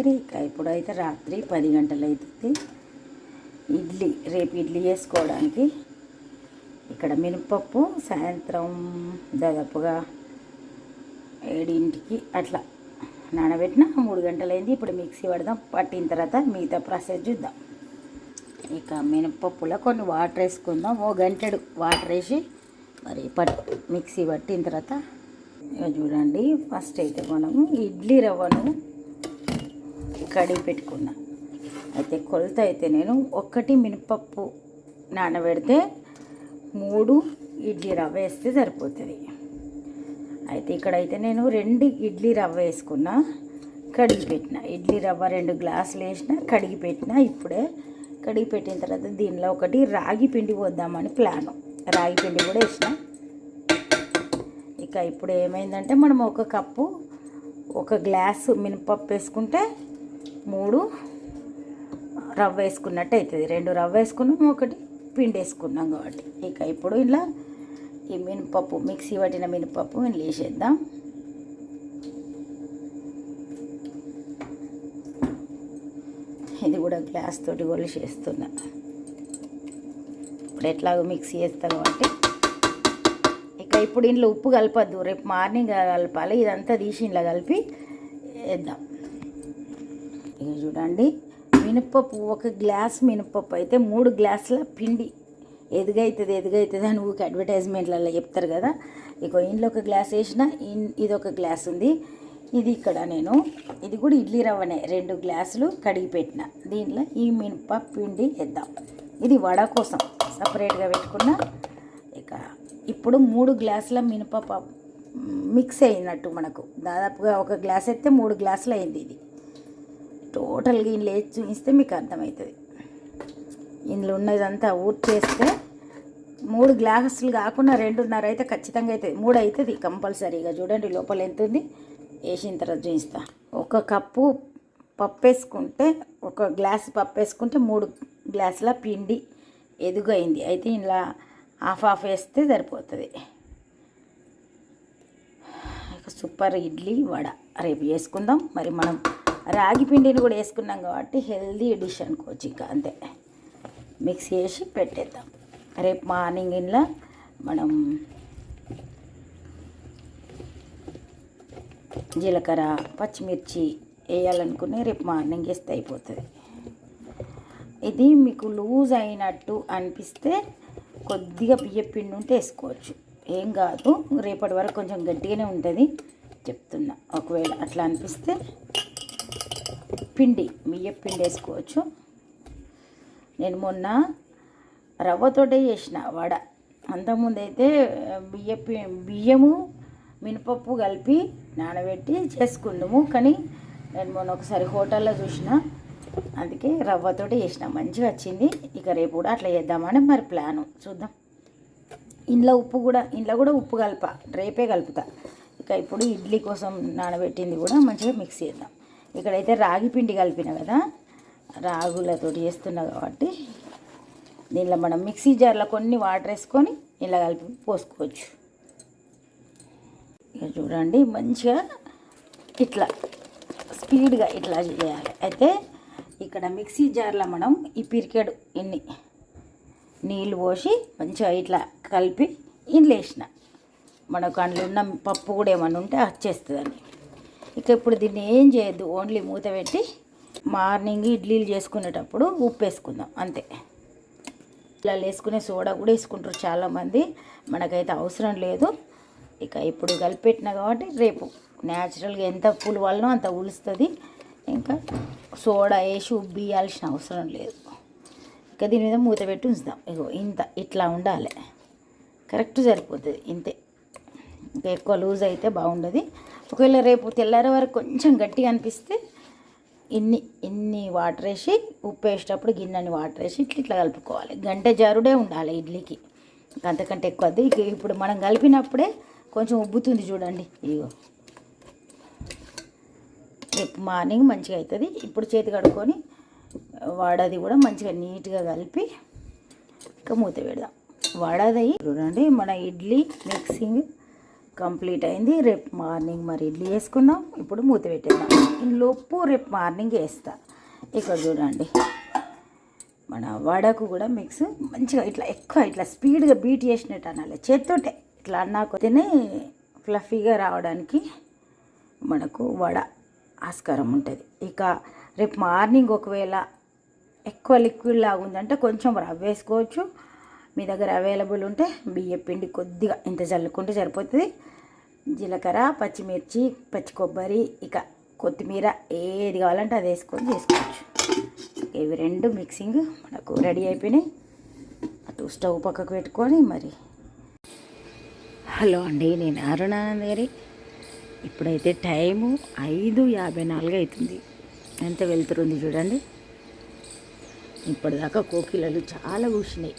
రత్నగిరి ఇప్పుడు ఇప్పుడైతే రాత్రి పది గంటలు అవుతుంది ఇడ్లీ రేపు ఇడ్లీ చేసుకోవడానికి ఇక్కడ మినపప్పు సాయంత్రం దాదాపుగా ఏడింటికి అట్లా నానబెట్టిన మూడు గంటలైంది. ఇప్పుడు మిక్సీ పడదాం పట్టిన తర్వాత మిగతా ప్రాసెస్ చూద్దాం. ఇక మినపప్పులో కొన్ని వాటర్ వేసుకుందాం. ఓ గంటడు వాటర్ వేసి మరి పట్ మిక్సీ పట్టిన తర్వాత చూడండి ఫస్ట్ అయితే మనము ఇడ్లీ రవ్వను కడిగి పెట్టుకున్నా. అయితే కొలత అయితే నేను ఒక్కటి మినపప్పు నానబెడితే మూడు ఇడ్లీ రవ్వ వేస్తే సరిపోతుంది. అయితే ఇక్కడైతే నేను రెండు ఇడ్లీ రవ్వ వేసుకున్నా కడిగి పెట్టిన. ఇడ్లీ రవ్వ రెండు గ్లాసులు వేసిన కడిగి పెట్టిన ఇప్పుడే కడిగి పెట్టిన తర్వాత దీనిలో ఒకటి రాగి పిండి పోద్దామని ప్లాను. రాగి పిండి కూడా వేసిన. ఇక ఇప్పుడు ఏమైందంటే మనం ఒక కప్పు ఒక గ్లాసు మినపప్పు వేసుకుంటే మూడు. రవ్వ వేసుకున్నట్టు అవుతుంది రెండు రవ్వ వేసుకున్నాం ఒకటి పిండి వేసుకున్నాం కాబట్టి. ఇక ఇప్పుడు ఇలా ఈ మినపప్పు మిక్సీ పట్టిన మినపప్పు ఇందులో వేసేద్దాం ఇది కూడా గ్లాస్ తోటి కొలిసేస్తున్నా. ఇప్పుడు ఎట్లాగో మిక్సీ చేస్తాం కాబట్టి. ఇక ఇప్పుడు ఇంట్లో ఉప్పు కలపద్దు. రేపు మార్నింగ్ కలపాలి. ఇదంతా తీసి ఇంట్లో కలిపి వేద్దాం. ఇక చూడండి మినపప్పు ఒక గ్లాస్ మినపప్పు అయితే మూడు గ్లాసుల పిండి. ఎదుగైతుంది ఎదుగైతుంది అని ఊరికి అడ్వర్టైజ్మెంట్లలో చెప్తారు కదా. ఇక ఇంట్లో ఒక గ్లాస్ వేసిన ఇన్- ఇది ఒక గ్లాస్ ఉంది. ఇది ఇక్కడ నేను ఇది కూడా ఇడ్లీ రవ్వనే రెండు గ్లాసులు కడిగి పెట్టిన. దీనిలో ఈ మినప పిండి వేద్దాం. ఇది వడ కోసం సపరేట్గా పెట్టుకున్న ఇక ఇప్పుడు మూడు గ్లాసుల మినప మిక్స్ అయినట్టు మనకు. దాదాపుగా ఒక గ్లాస్ అయితే మూడు గ్లాసులు అయింది ఇది. టోటల్గా ఇందులో వేసి చూపిస్తే మీకు అర్థమవుతుంది. ఇందులో ఉన్నదంతా ఊట్ చేస్తే మూడు గ్లాసులు కాకుండా రెండున్నర అయితే ఖచ్చితంగా అవుతుంది మూడు అవుతుంది కంపల్సరీగా. చూడండి లోపల ఎంత ఉంది? వేసిన తర్వాత చూపిస్తా. ఒక కప్పు పప్పు వేసుకుంటే ఒక గ్లాస్ పప్పు వేసుకుంటే మూడు గ్లాసుల పిండి ఎదుగైంది. అయితే ఇలా హాఫ్ హాఫ్ వేస్తే సరిపోతుంది. సూపర్ ఇడ్లీ వడ. రేపు చేసుకుందాం. మరి మనం రాగి పిండిని కూడా వేసుకున్నాం కాబట్టి హెల్దీ డిష్ అనుకోవచ్చు ఇంకా అంతే. మిక్స్ చేసి పెట్టేద్దాం. రేపు మార్నింగ్ ఇంట్లో మనం జీలకర్ర పచ్చిమిర్చి వేయాలనుకుని రేపు మార్నింగ్ వేస్తే అయిపోతుంది. ఇది మీకు లూజ్ అయినట్టు అనిపిస్తే కొద్దిగా బియ్య పిండి ఉంటే వేసుకోవచ్చు. ఏం కాదు రేపటి వరకు కొంచెం గట్టిగానే ఉంటుంది చెప్తున్నా. ఒకవేళ అట్లా అనిపిస్తే పిండి బియ్య పిండి వేసుకోవచ్చు. నేను మొన్న రవ్వతోటే చేసిన వడ. అంతకుముందైతే అయితే బియ్య బియ్యము మినపప్పు కలిపి నానబెట్టి చేసుకున్నాము కానీ నేను మొన్న ఒకసారి హోటల్లో చూసిన. అందుకే రవ్వతోటి చేసిన. మంచిగా వచ్చింది. ఇక రేపు కూడా అట్లా చేద్దామని మరి ప్లాను. చూద్దాం. ఇంట్లో ఉప్పు కూడా ఇంట్లో కూడా ఉప్పు కలప. రేపే కలుపుతా. ఇక ఇప్పుడు ఇడ్లీ కోసం నానబెట్టింది కూడా మంచిగా మిక్స్ చేద్దాం. ఇక్కడైతే రాగి పిండి కలిపిన కదా రాగులతో చేస్తున్నా కాబట్టి దీనిలో మనం మిక్సీ జార్లో కొన్ని వాటర్ వేసుకొని ఇలా కలిపి పోసుకోవచ్చు. ఇక చూడండి మంచిగా ఇట్లా స్పీడ్గా ఇట్లా చేయాలి. అయితే ఇక్కడ మిక్సీ జార్లో మనం ఈ పిరికెడు ఇన్ని నీళ్ళు పోసి మంచిగా ఇట్లా కలిపి ఇంట్లో మనకు అందులో ఉన్న పప్పు కూడా ఏమన్నా ఉంటే వచ్చేస్తుందండి ఇక ఇప్పుడు దీన్ని ఏం చేయొద్దు ఓన్లీ మూత పెట్టి మార్నింగ్ ఇడ్లీలు చేసుకునేటప్పుడు ఉప్పు వేసుకుందాం అంతే. ఇలా వేసుకునే సోడా కూడా వేసుకుంటారు చాలామంది మనకైతే అవసరం లేదు. ఇక ఇప్పుడు కలిపెట్టిన కాబట్టి రేపు న్యాచురల్గా ఎంత పులవాలనో అంత ఉలుస్తుంది ఇంకా సోడా వేసి ఉబ్బియాల్సిన అవసరం లేదు. ఇక దీని మీద మూత పెట్టి ఉంచుదాం. ఇగో ఇంత ఇట్లా ఉండాలి. కరెక్ట్ సరిపోతుంది ఇంతే. ఇంకా ఎక్కువ లూజ్ అయితే బాగుండదు. ఒకవేళ రేపు తెల్లారే వరకు కొంచెం గట్టిగా అనిపిస్తే ఇన్ని ఇన్ని వాటర్ వేసి ఉప్పు వేసేటప్పుడు గిన్నెని వాటర్ వేసి ఇట్లా ఇట్లా కలుపుకోవాలి. గంట జారుడే ఉండాలి ఇడ్లీకి. అంతకంటే ఎక్కువ వద్దు ఇక ఇప్పుడు మనం కలిపినప్పుడే కొంచెం ఉబ్బుతుంది చూడండి. ఇగో రేపు మార్నింగ్ మంచిగా అవుతుంది. ఇప్పుడు చేతి కడుక్కొని వాడది కూడా మంచిగా నీట్గా కలిపి ఇంకా మూత పెడదాం. వడది చూడండి మన ఇడ్లీ మిక్సింగ్ కంప్లీట్ అయింది. రేపు మార్నింగ్ మరి ఇడ్లీ వేసుకుందాం. ఇప్పుడు మూత పెట్టేద్దాం. ఇందులోపు రేపు మార్నింగ్ వేస్తా. ఇక్కడ చూడండి. మన వడకు కూడా మిక్స్ మంచిగా ఇట్లా ఎక్కువ ఇట్లా స్పీడ్గా బీట్ చేసినట్టు అనాలి. చేత్తోటే ఇట్లా అన్నా ఫ్లఫీగా రావడానికి మనకు వడ ఆస్కారం ఉంటుంది. ఇక రేపు మార్నింగ్ ఒకవేళ ఎక్కువ లిక్విడ్ లాగా ఉందంటే కొంచెం రవ్వ వేసుకోవచ్చు. మీ దగ్గర అవైలబుల్ ఉంటే బియ్యం పిండి కొద్దిగా ఇంత చల్లుకుంటే సరిపోతుంది. జీలకర్ర పచ్చిమిర్చి పచ్చి కొబ్బరి ఇక కొత్తిమీర ఏది కావాలంటే అది వేసుకొని చేసుకోవచ్చు. ఇవి రెండు మిక్సింగ్ మనకు రెడీ అయిపోయినాయి. అటు స్టవ్ పక్కకు పెట్టుకొని మరి. హలో అండి నేను అరుణానంద్ గారి ఇప్పుడైతే టైము ఐదు యాభై నాలుగు అవుతుంది ఎంత వెళ్తుంది చూడండి. ఇప్పటిదాకా కోకిలలు చాలా కూర్చున్నాయి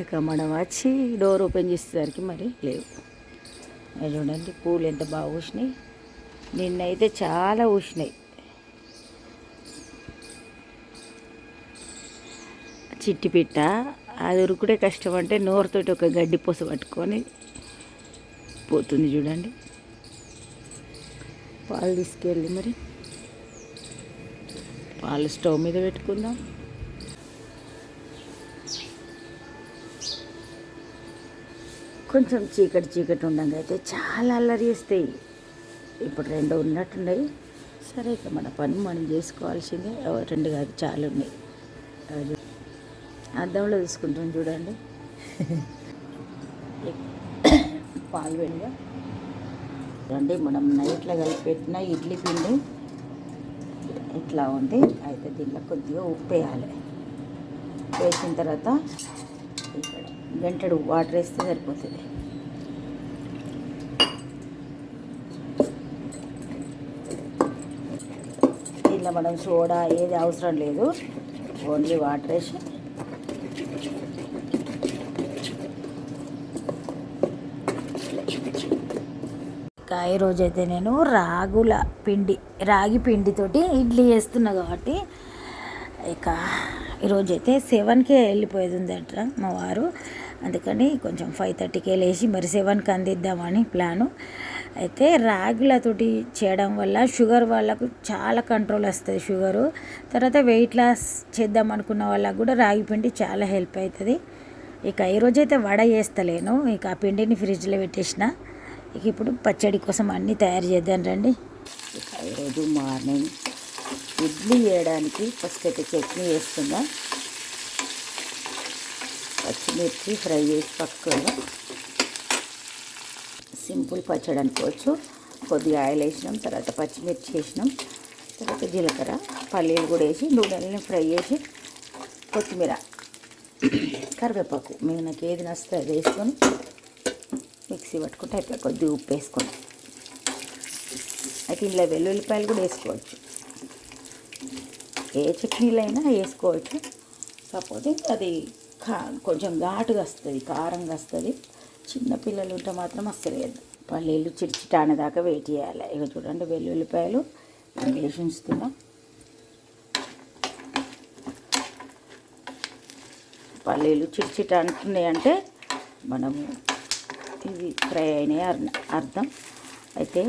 ఇక మనం వచ్చి డోర్ ఓపెన్ చేసేసరికి మరి లేవు. అది చూడండి పూలు ఎంత బాగా పూసినాయి. నిన్నైతే చాలా పూసినాయి. చిట్టి పిట్ట అది ఉరుకుడే కష్టం అంటే నోరుతోటి ఒక గడ్డి పూస పట్టుకొని పోతుంది చూడండి. పాలు తీసుకెళ్ళి మరి పాలు స్టవ్ మీద పెట్టుకుందాం. కొంచెం చీకటి చీకటి ఉండంగా అయితే చాలా అల్లరి చేస్తాయి. ఇప్పుడు రెండు ఉన్నట్టున్నాయి. సరే ఇక మన పని మనం చేసుకోవాల్సిందే. రెండు కాదు చాలా ఉన్నాయి. అది అద్దంలో తీసుకుంటాం చూడండి. పాలు వేడిగా రండి మనం నైట్లో కలిపి పెట్టిన ఇడ్లీ పిండి ఇట్లా ఉంది? అయితే దీంట్లో కొద్దిగా ఉప్పు వేయాలి. వేసిన తర్వాత ఇక్కడ గంటడు వాటర్ వేస్తే సరిపోతుంది. దీంట్లో మనం సోడా ఏది అవసరం లేదు. ఓన్లీ వాటర్ వేసి. ఇంకా ఈరోజు అయితే నేను రాగుల పిండి రాగి పిండితోటి ఇడ్లీ చేస్తున్నా కాబట్టి ఇక ఈరోజు అయితే సెవెన్కే వెళ్ళిపోయేది ఉందట మా వారు. అందుకని కొంచెం ఫైవ్ థర్టీకే లేచి మరి సెవెన్కి అందిద్దామని ప్లాను. అయితే రాగులతోటి చేయడం వల్ల షుగర్ వాళ్ళకు చాలా కంట్రోల్ వస్తుంది షుగరు. తర్వాత వెయిట్ లాస్ చేద్దాం అనుకున్న వాళ్ళకు కూడా రాగి పిండి చాలా హెల్ప్ అవుతుంది ఇక ఈరోజైతే వడ చేస్తలేను. ఇక ఆ పిండిని ఫ్రిడ్జ్లో పెట్టేసిన. ఇక ఇప్పుడు పచ్చడి కోసం అన్నీ తయారు చేద్దాం రండి. ఇక ఈరోజు మార్నింగ్ ఇడ్లీ వేయడానికి ఫస్ట్ అయితే చట్నీ వేస్తుందా పచ్చిమిర్చి ఫ్రై చేసి పక్కన సింపుల్ పచ్చడి అనుకోవచ్చు. కొద్దిగా ఆయిల్ వేసినాం తర్వాత పచ్చిమిర్చి వేసినాం తర్వాత జీలకర్ర పల్లీలు కూడా వేసి నూనెలని ఫ్రై చేసి కొత్తిమీర కరివేపాకు మేము నాకు ఏది నస్తే అది వేసుకొని మిక్సీ పట్టుకుంటే అయిపోయి కొద్దిగా ఉప్పు వేసుకొని అయితే ఇందులో వెల్లుల్లిపాయలు కూడా వేసుకోవచ్చు. ఏ చట్నీలైనా వేసుకోవచ్చు. కాకపోతే అది కా కొంచెం ఘాటుగా వస్తుంది కారంగా వస్తుంది. చిన్నపిల్లలు ఉంటే మాత్రం అస్సలు వేయద్దు. పల్లీలు చిడిచిటానే దాకా వెయిట్ చేయాలి. ఇక చూడండి వెల్లుల్లిపాయలు వేసి ఉంచుతున్నాం పల్లీలు చిడిచిట అంటున్నాయి అంటే మనము ఇవి ఫ్రై అయినాయి అర్థం. అయితే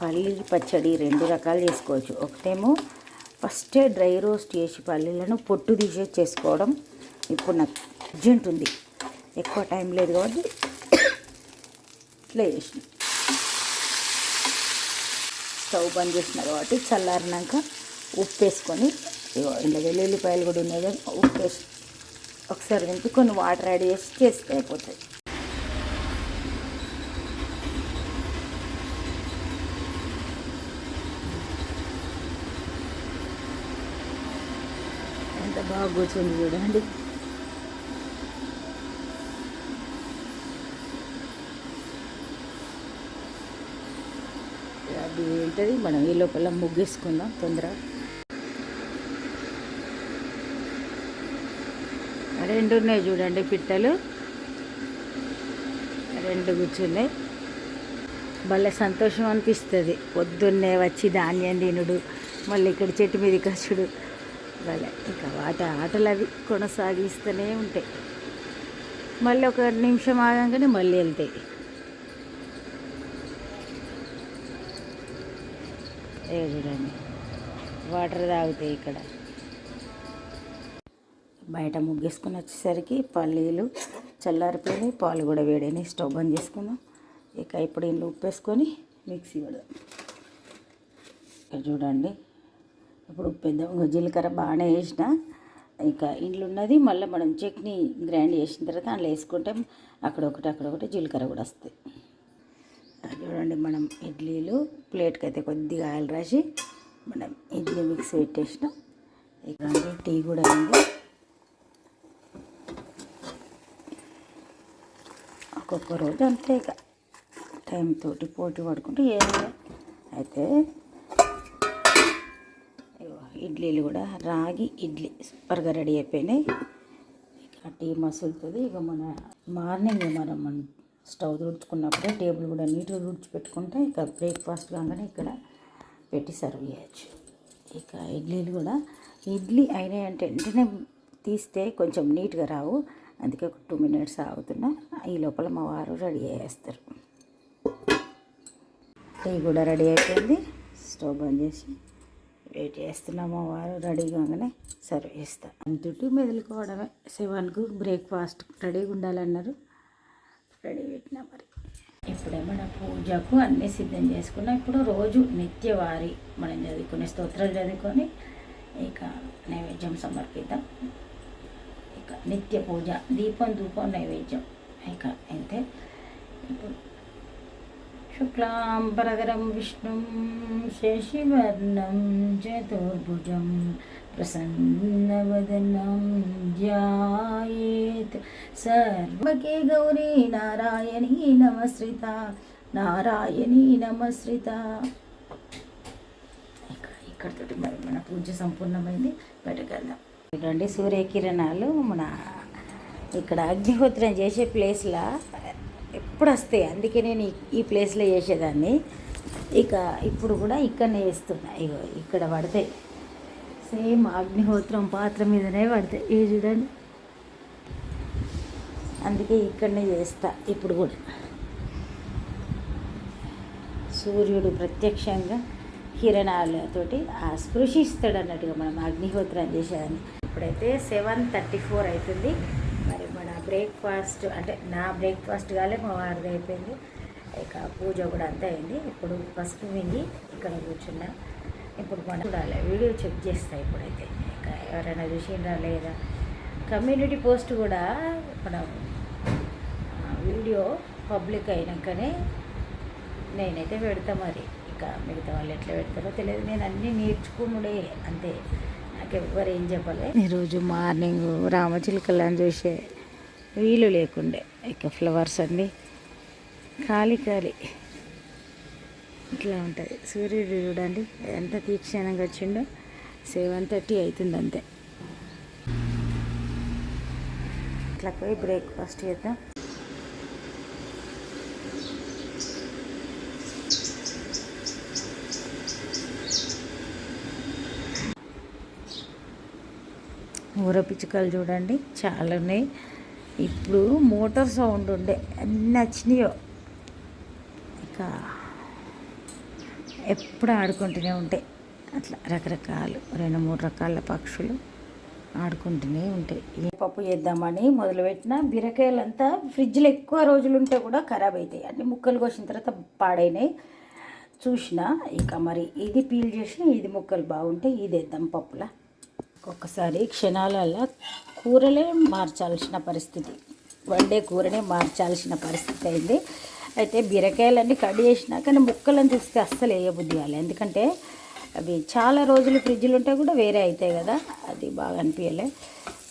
పల్లీలు పచ్చడి రెండు రకాలు చేసుకోవచ్చు ఒకటేమో ఫస్టే డ్రై రోస్ట్ చేసి పల్లీలను పొట్టు తీసేసి చేసుకోవడం ఇప్పుడు నాకు అర్జెంట్ ఉంది. ఎక్కువ టైం లేదు కాబట్టి ఇట్లా చేసిన. స్టవ్ బంద్ చేసిన కాబట్టి చల్లారినాక ఉప్పు వేసుకొని ఇగో ఇలా వెల్లుల్లిపాయలు కూడా ఉన్నాయి కదా ఉప్పు వేసి ఒకసారి దింపి కొన్ని వాటర్ యాడ్ చేసి చేస్తే అయిపోతుంది ఎంత బాగా కూర్చుంది చూడండి అది ఏంటది? మనం ఈ లోపల ముగ్గేసుకుందాం తొందర రెండు ఉన్నాయి చూడండి పిట్టలు. రెండు కూర్చున్నాయి. భలే సంతోషం అనిపిస్తుంది. పొద్దున్నే వచ్చి ధాన్యం తినుడు మళ్ళీ ఇక్కడ చెట్టు మీద కసుడు వాళ్ళ ఇంకా వాటి ఆటలు అవి కొనసాగిస్తూనే ఉంటాయి. మళ్ళీ ఒక నిమిషం ఆగానే మళ్ళీ వెళ్తాయి. ఏ చూడండి వాటర్ తాగుతాయి ఇక్కడ. బయట ముగ్గేసుకుని వచ్చేసరికి పల్లీలు చల్లారిపోయినాయి పాలు కూడా వేడని స్టవ్ బంద్ చేసుకుందాం. ఇక ఇప్పుడు ఇంట్లో ఉప్పు వేసుకొని మిక్సీ పెడదాం. చూడండి ఇప్పుడు పెద్ద జీలకర్ర బాగానే వేసిన. ఇంకా ఇంట్లో ఉన్నది మళ్ళీ మనం చట్నీ గ్రైండ్ చేసిన తర్వాత అందులో వేసుకుంటే అక్కడ ఒకటి అక్కడ ఒకటి జీలకర్ర కూడా వస్తాయి. అది చూడండి మనం ఇడ్లీలు ప్లేట్కి అయితే కొద్దిగా ఆయిల్ రాసి మనం ఇడ్లీ మిక్స్ పెట్టేసినాం. ఇక్కడ టీ కూడా ఉంది. ఒక్కొక్క రోజు అంతే ఇక. టైం తోటి పోటీ పడుకుంటూ ఏం అయితే ఇడ్లీలు కూడా రాగి ఇడ్లీ సూపర్గా రెడీ అయిపోయినాయి. ఇక టీ మసులుతుంది. ఇక మన మార్నింగ్ మనం మనం స్టవ్ తుడుచుకున్నప్పుడే టేబుల్ కూడా నీట్గా తుడిచిపెట్టుకుంటే ఇక బ్రేక్ఫాస్ట్ కాగానే ఇక్కడ పెట్టి సర్వ్ చేయొచ్చు. ఇక ఇడ్లీలు కూడా ఇడ్లీ అయినాయి అంటే వెంటనే తీస్తే కొంచెం నీట్గా రావు. అందుకే ఒక టూ మినిట్స్ ఆగుతున్నా. ఈ లోపల మా వారు రెడీ చేస్తారు. టీ కూడా రెడీ అయిపోయింది. స్టవ్ బంద్ చేసి వెయిట్ చేస్తున్నాము వారు రెడీ కాగానే సర్వ్ చేస్తా. అంతటి మెదులుకోవడమే. సెవెన్కు బ్రేక్ఫాస్ట్ రెడీగా ఉండాలన్నారు. రెడీ పెట్టినా మరి. ఇప్పుడే మన పూజకు అన్నీ సిద్ధం చేసుకున్నా. ఇప్పుడు రోజు నిత్యవారి మనం చదువుకునే స్తోత్రాలు చదువుకొని ఇక నైవేద్యం సమర్పిద్దాం. ఇక నిత్య పూజ దీపం ధూపం నైవేద్యం. ఇక అంతే. ఇప్పుడు శుక్లాంబరధరం విష్ణుం శశివర్ణం చతుర్భుజం ప్రసన్నవదనం ధ్యాయేత్ సర్వకే గౌరీ నారాయణీ నమశ్రిత నారాయణీ నమశ్రిత ఇక ఇక్కడితోటి మరి మన పూజ సంపూర్ణమైంది బయటకు వెళ్దాం. చూడండి సూర్యకిరణాలు మన ఇక్కడ అగ్నిహోత్రం చేసే ప్లేస్లో అప్పుడు వస్తాయి. అందుకే నేను ఈ- ప్లేస్లో చేసేదాన్ని. ఇక ఇప్పుడు కూడా ఇక్కడనే వేస్తున్నా. ఇగో ఇక్కడ పడతాయి. సేమ్ అగ్నిహోత్రం పాత్ర మీదనే పడతాయి. ఇవి చూడండి. అందుకే ఇక్కడనే చేస్తా. ఇప్పుడు కూడా. సూర్యుడు ప్రత్యక్షంగా కిరణాలతోటి ఆ స్పృశిస్తాడు అన్నట్టుగా మనం అగ్నిహోత్రం చేసేదాన్ని. ఇప్పుడైతే సెవెన్ థర్టీ ఫోర్ అవుతుంది. బ్రేక్ఫాస్ట్ అంటే నా బ్రేక్ఫాస్ట్ కాలే మా వారిది అయిపోయింది. ఇక పూజ కూడా అంతా అయింది. ఇప్పుడు పసుపు మింగి ఇక్కడ కూర్చున్నా. ఇప్పుడు మనం చూడాలి. వీడియో చెక్ చేస్తా ఇప్పుడైతే. ఇక ఎవరైనా చూసిండ్రా లేదా? కమ్యూనిటీ పోస్ట్ కూడా మనం వీడియో పబ్లిక్ అయినాకనే నేనైతే పెడతా మరి. ఇక మిగతా వాళ్ళు ఎట్లా పెడతారో తెలియదు. నేను అన్నీ నేర్చుకున్నాడే అంతే. నాకు ఎవ్వరు ఏం చెప్పలే. ఈరోజు మార్నింగ్ రామచిలుకలను చూసే వీలు లేకుండే. ఇక ఫ్లవర్స్ అన్నీ ఖాళీ ఖాళీ. ఇట్లా ఉంటుంది. సూర్యుడు చూడండి ఎంత తీక్షణంగా వచ్చిండో. సెవెన్ థర్టీ అవుతుంది అంతే ఇట్లా పోయి బ్రేక్ఫాస్ట్ చేద్దాం. ఊర పిచ్చుకలు చూడండి చాలా ఉన్నాయి. ఇప్పుడు మోటార్ సౌండ్ ఉండే అన్నీ నచ్చినాయో. ఇక ఎప్పుడు ఆడుకుంటూనే ఉంటాయి అట్లా రకరకాలు రెండు మూడు రకాల పక్షులు ఆడుకుంటూనే ఉంటాయి ఏ పప్పు చేద్దామని మొదలుపెట్టిన బీరకాయలంతా ఫ్రిడ్జ్లో ఎక్కువ రోజులు ఉంటే కూడా ఖరాబ్ అవుతాయి అన్ని ముక్కలు కోసిన తర్వాత పాడైనాయి. చూసిన ఇక మరి ఇది పీల్ చేసి ఇది ముక్కలు బాగుంటే ఇది వేద్దాం పప్పులా. ఒక్కొక్కసారి క్షణాలలో కూరలే మార్చాల్సిన పరిస్థితి. వండే కూరనే మార్చాల్సిన పరిస్థితి అయింది. అయితే బీరకాయలన్నీ కట్ చేసినా కానీ ముక్కలను తీస్తే అస్సలు వేయబుద్ధి కాలే. ఎందుకంటే అవి చాలా రోజులు ఫ్రిడ్జ్లు ఉంటే కూడా వేరే అవుతాయి కదా అది బాగా అనిపించలే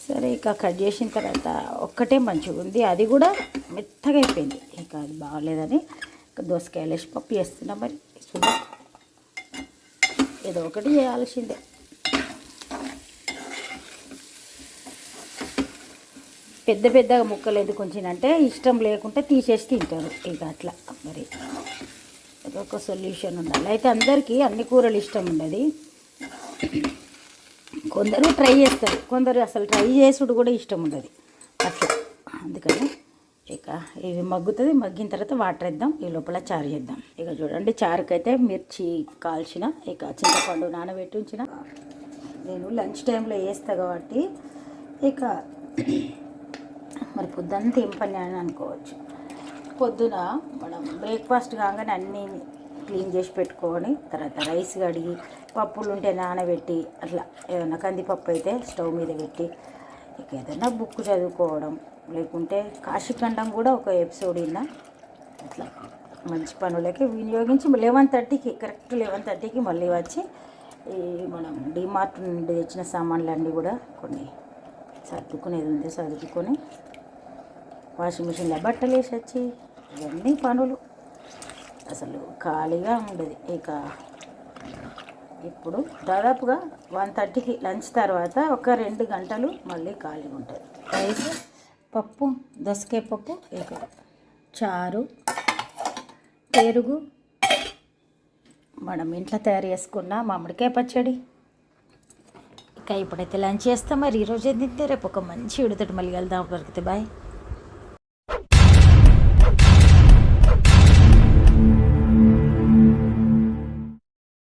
సరే ఇక కట్ చేసిన తర్వాత ఒక్కటే మంచిగా ఉంది. అది కూడా మెత్తగా అయిపోయింది. ఇక అది బాగలేదని ఇక దోసకాయలు వేసి పప్పు చేస్తున్నా మరి. ఏదో ఒకటి చేయాల్సిందే. పెద్ద పెద్దగా ముక్కలు ఎందుకు ఉంచినంటే ఇష్టం లేకుంటే తీసేసి తింటారు. ఇక అట్లా మరి ఒక సొల్యూషన్ ఉండాలి. అయితే అందరికీ అన్ని కూరలు ఇష్టం ఉండదు. కొందరు ట్రై చేస్తారు. కొందరు అసలు ట్రై చేసుడు కూడా ఇష్టం ఉండదు. అట్లా. అందుకని ఇక ఇవి మగ్గుతుంది. మగ్గిన తర్వాత వాటర్ వేద్దాం. ఈ లోపల చారు చేద్దాం. ఇక చూడండి చారుకైతే మిర్చి కాల్చిన ఇక చింతపండు నానబెట్టి ఉంచిన నేను లంచ్ టైంలో వేస్తా కాబట్టి ఇక మరి పొద్దుంతా ఏం పని అని అనుకోవచ్చు. పొద్దున మనం బ్రేక్ఫాస్ట్ కాగానే అన్నీ క్లీన్ చేసి పెట్టుకొని తర్వాత రైస్ కడిగి పప్పులు ఉంటే నానబెట్టి అట్లా ఏదైనా కందిపప్పు అయితే స్టవ్ మీద పెట్టి ఇక ఏదైనా బుక్ చదువుకోవడం లేకుంటే కాశీఖండం కూడా ఒక ఎపిసోడ్ విన్నా అట్లా మంచి పనులకి వినియోగించి లెవెన్ థర్టీకి కరెక్ట్ లెవెన్ థర్టీకి మళ్ళీ వచ్చి ఈ మనం డిమార్ట్ నుండి తెచ్చిన సామాన్లు అన్నీ కూడా కొన్ని సర్దుకునేది ఉంది సర్దుకొని వాషింగ్ మిషన్లో బట్టలు వేసి వచ్చి ఇవన్నీ పనులు. అసలు ఖాళీగా ఉండదు. ఇక ఇప్పుడు దాదాపుగా వన్ థర్టీకి లంచ్ తర్వాత ఒక రెండు గంటలు మళ్ళీ ఖాళీగా ఉంటుంది రైస్ పప్పు దోసకాయ పప్పు ఇక చారు పెరుగు. మనం ఇంట్లో తయారు చేసుకున్న మామిడికాయ పచ్చడి. ఇక ఇప్పుడైతే లంచ్ చేస్తాం. మరి ఈరోజు ఏం తింటే? రేపు ఒక మంచి విడతటి మళ్ళీ వెళ్దాం దొరికితే బాయ్.